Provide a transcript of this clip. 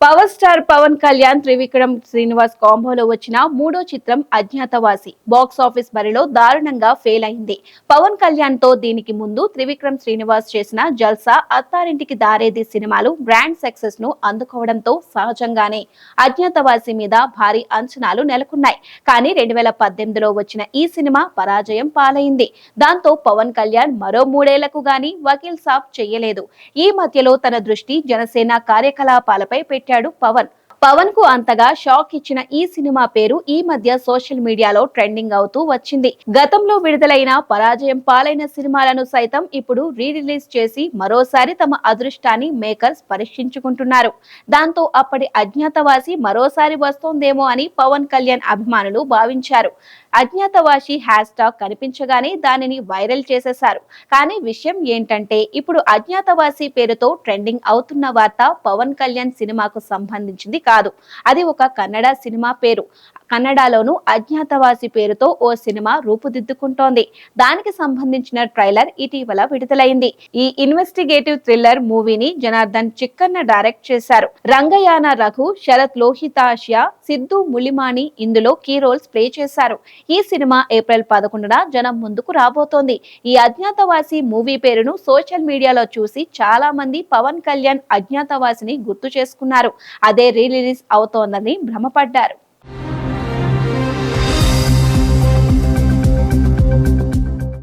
Power star Pawan Kalyan Trivikram Srinivas కాంబోలో వచ్చిన మూడో చిత్రం అజ్ఞాతవాసి. బాక్స్ ఆఫీస్ బరిలో దారుణంగా ఫెయిల్ అయింది. పవన్ కళ్యాణ్తో దీనికి ముందు త్రివిక్రమ్ శ్రీనివాస్ చేసిన జల్సా అత్తారింటికి దారేది సినిమాలు బ్రాండ్ సక్సెస్ను అందుకోవడంతో సహజంగానే అజ్ఞాతవాసి మీద భారీ అంచనాలు నెలకొన్నాయి. కానీ రెండు వేల పద్దెనిమిదిలో వచ్చిన ఈ సినిమా పరాజయం పాలైంది. దాంతో పవన్ కళ్యాణ్ మరో మూడేళ్ళకు గాని వకీల్ సాబ్ చేయలేదు. ఈ మధ్యలో తన దృష్టి జనసేన కార్యకలాపాలపై పెట్టి పెట్టాడు పవన్. పవన్కు అంతగా షాక్ ఇచ్చిన ఈ సినిమా పేరు ఈ మధ్య సోషల్ మీడియాలో ట్రెండింగ్ అవుతూ వచ్చింది. గతంలో విడుదలైన పరాజయం పాలైన సినిమాలను సైతం ఇప్పుడు రీ రిలీజ్ చేసి మరోసారి తమ అదృష్టాన్ని మేకర్స్ పరీక్షించుకుంటున్నారు. దాంతో అప్పటి అజ్ఞాతవాసి మరోసారి వస్తోందేమో అని పవన్ కళ్యాణ్ అభిమానులు భావించారు. అజ్ఞాతవాసి హ్యాష్ టాగ్ కనిపించగానే దానిని వైరల్ చేసేశారు. కానీ విషయం ఏంటంటే ఇప్పుడు అజ్ఞాతవాసి పేరుతో ట్రెండింగ్ అవుతున్న వార్త పవన్ కళ్యాణ్ సినిమాకు సంబంధించింది కాదు. అది ఒక కన్నడ సినిమా పేరు. కన్నడలోను అజ్ఞాతవాసి పేరుతో ఓ సినిమా రూపుదిద్దుకుంటోంది. దానికి సంబంధించిన ట్రైలర్ ఇటీవల విడుదలైంది. ఈ ఇన్వెస్టిగేటివ్ థ్రిల్లర్ మూవీని జనార్దన్ చిక్కన్న డైరెక్ట్ చేశారు. రంగయాన రఘు శరత్ లోహితాషియా సిద్ధు ములిమాని ఇందులో కీ రోల్స్ ప్లే చేశారు. ఈ సినిమా ఏప్రిల్ పదకొండున జనం ముందుకు రాబోతోంది. ఈ అజ్ఞాతవాసి మూవీ పేరును సోషల్ మీడియాలో చూసి చాలా మంది పవన్ కళ్యాణ్ అజ్ఞాతవాసిని గుర్తు చేసుకున్నారు. అదే రీ అవుతోందని భ్రమపడ్డారు.